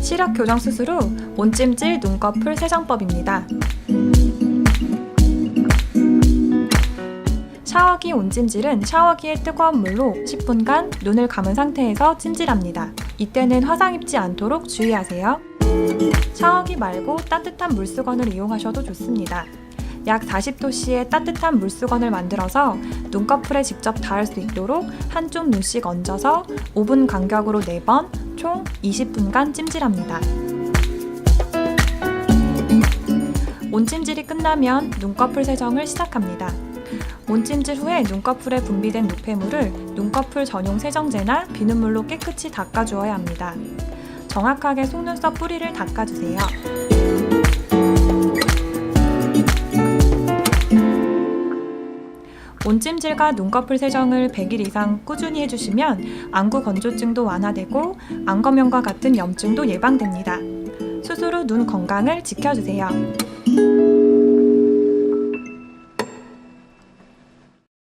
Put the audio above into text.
시력 교정 수술 후 온찜질 눈꺼풀 세정법입니다. 샤워기 온찜질은 샤워기의 뜨거운 물로 10분간 눈을 감은 상태에서 찜질합니다. 이때는 화상 입지 않도록 주의하세요. 샤워기 말고 따뜻한 물수건을 이용하셔도 좋습니다. 약 40도씨의 따뜻한 물수건을 만들어서 눈꺼풀에 직접 닿을 수 있도록 한쪽 눈씩 얹어서 5분 간격으로 4번, 총 20분간 찜질합니다. 온찜질이 끝나면 눈꺼풀 세정을 시작합니다. 온찜질 후에 눈꺼풀에 분비된 노폐물을 눈꺼풀 전용 세정제나 비눗물로 깨끗이 닦아주어야 합니다. 정확하게 속눈썹 뿌리를 닦아주세요. 온찜질과 눈꺼풀 세정을 100일 이상 꾸준히 해주시면 안구 건조증도 완화되고 안검염과 같은 염증도 예방됩니다. 후눈 건강을 지켜주세요.